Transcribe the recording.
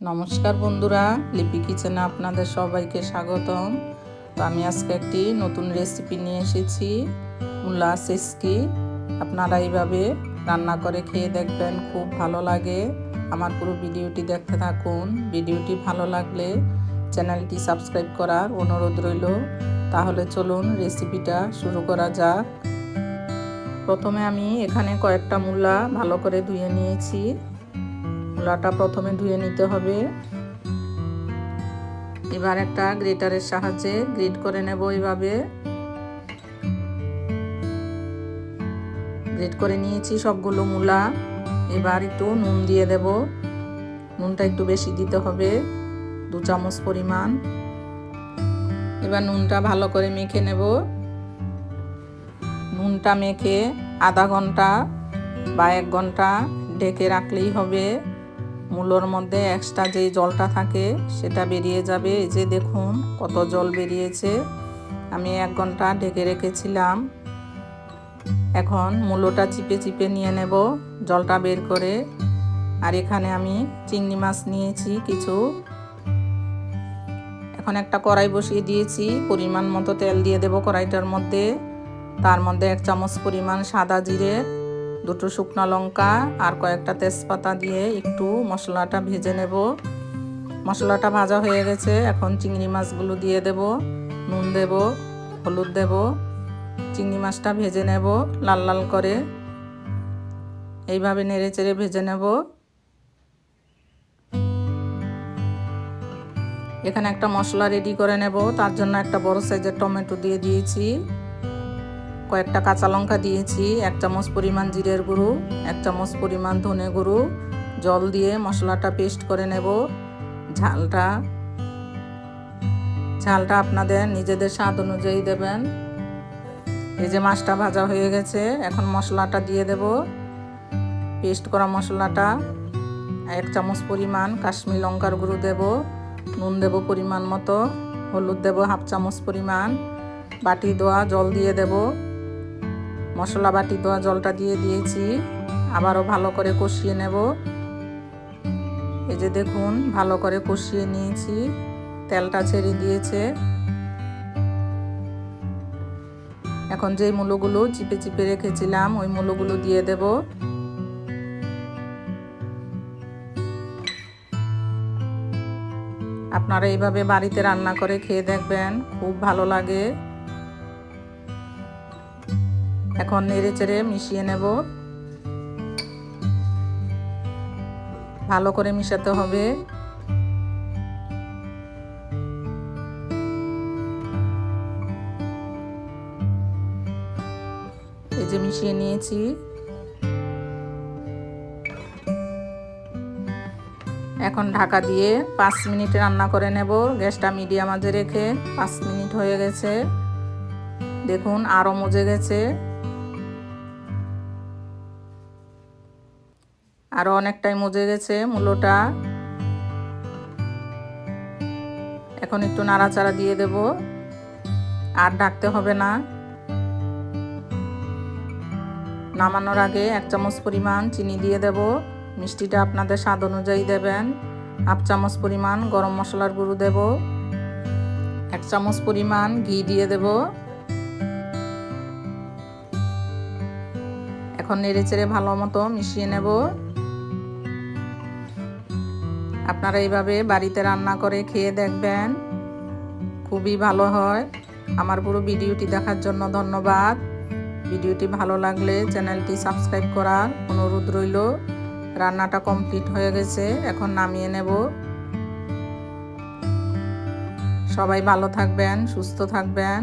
নমস্কার বন্ধুরা, লিপি কিচেনে আপনাদের সবাইকে স্বাগতম। তো আমি আজকে একটি নতুন রেসিপি নিয়ে এসেছি মূলা সিসকি। আপনারা এইভাবে রান্না করে খেয়ে দেখবেন, খুব ভালো লাগে। আমার পুরো ভিডিওটি দেখতে থাকুন। ভিডিওটি ভালো লাগলে চ্যানেলটি সাবস্ক্রাইব করার অনুরোধ রইল। তাহলে চলুন রেসিপিটা শুরু করা যাক। প্রথমে আমি এখানে কয়েকটা মূলা ভালো করে ধুয়ে নিয়েছি। মূলাটা প্রথমে ধুয়ে নিতে হবে। এবার একটা গ্রেটারের সাহায্যে গ্রেট করে নেব এইভাবে। গ্রেট করে নিয়েছি সবগুলো মূলা। এবার একটু নুন দিয়ে দেব। নুনটা একটু বেশি দিতে হবে, দু চামচ পরিমাণ। এবার নুনটা ভালো করে মেখে নেব। নুনটা মেখে আধা ঘণ্টা বা এক ঘণ্টা ঢেকে রাখলেই হবে। মূলোর মধ্যে এক্সট্রা যেই জলটা থাকে সেটা বেরিয়ে যাবে। এই যে দেখুন কত জল বেরিয়েছে। আমি এক ঘণ্টা ঢেকে রেখেছিলাম। এখন মূলোটা চিপে চিপে নিয়ে নেব জলটা বের করে। আর এখানে আমি চিংড়ি মাছ নিয়েছি কিছু। এখন একটা কড়াই বসিয়ে দিয়েছি। পরিমাণ মতো তেল দিয়ে দেব কড়াইটার মধ্যে। তার মধ্যে এক চামচ পরিমাণ সাদা জিরে। দুটো শুকনো লঙ্কা আর কয়েকটা তেজপাতা দিয়ে একটু মশলাটা ভেজে নেব। মশলাটা ভাজা হয়ে গেছে, এখন চিংড়ি মাছগুলো দিয়ে দেব, নুন দেব, হলুদ দেব, চিংড়ি মাছটা ভেজে নেব লাল লাল করে। এইভাবে নেড়ে চেড়ে ভেজে নেব। এখানে একটা মশলা রেডি করে নেব, তার জন্য একটা বড় সাইজের টমেটো দিয়ে দিয়েছি। কয়েকটা কাঁচা লঙ্কা দিয়েছি, এক চামচ পরিমাণ জিরের গুঁড়ো, এক চামচ পরিমাণ ধনে গুঁড়ো, জল দিয়ে মশলাটা পেস্ট করে নেব। ঝালটা ঝালটা আপনাদের নিজেদের স্বাদ অনুযায়ী দেবেন। এই যে মাছটা ভাজা হয়ে গেছে, এখন মশলাটা দিয়ে দেব। পেস্ট করা মশলাটা, এক চামচ পরিমাণ কাশ্মীর লঙ্কার গুঁড়ো দেব, নুন দেব পরিমাণ মতো, হলুদ দেব হাফ চামচ পরিমাণ, বাটি দোয়া জল দিয়ে দেব। মশলা বাটি দেওয়া জলটা দিয়ে দিয়েছি। আবারও ভালো করে কষিয়ে নেব। এই যে দেখুন, ভালো করে কষিয়ে নিয়েছি। তেলটা ছেড়ে দিয়েছে। এখন যেই মূলগুলো চিপে চিপে রেখেছিলাম, ওই মূলগুলো দিয়ে দেব। আপনারা এইভাবে বাড়িতে রান্না করে খেয়ে দেখবেন, খুব ভালো লাগে। এখন নেড়ে চেড়ে মিশিয়ে নেব। ভালো করে মিশাতে হবে। এই যে মিশিয়ে নিয়েছি। এখন ঢাকা দিয়ে পাঁচ মিনিট রান্না করে নেব। গ্যাসটা মিডিয়াম আজে রেখে পাঁচ মিনিট হয়ে গেছে। দেখুন আরও মজে গেছে। আরও অনেকটাই মজে গেছে মূলোটা এখন একটু নাড়াচাড়া দিয়ে দেব। আর ডাকতে হবে না। নামানোর আগে এক চামচ পরিমাণ চিনি দিয়ে দেব। মিষ্টিটা আপনাদের স্বাদ অনুযায়ী দেবেন। হাফ চামচ পরিমাণ গরম মশলার গুঁড়ো দেব। এক চামচ পরিমাণ ঘি দিয়ে দেব। এখন নেড়ে চেড়ে ভালো মতো মিশিয়ে নেব। আপনারা এইভাবে বাড়িতে রান্না করে খেয়ে দেখবেন। খুবই ভালো হয়। আমার পুরো ভিডিওটি দেখার জন্য ধন্যবাদ। ভিডিওটি ভালো লাগলে চ্যানেলটি সাবস্ক্রাইব করার অনুরোধ রইল। রান্নাটা কমপ্লিট হয়ে গেছে, এখন নামিয়ে নেব। সবাই ভালো থাকবেন, সুস্থ থাকবেন।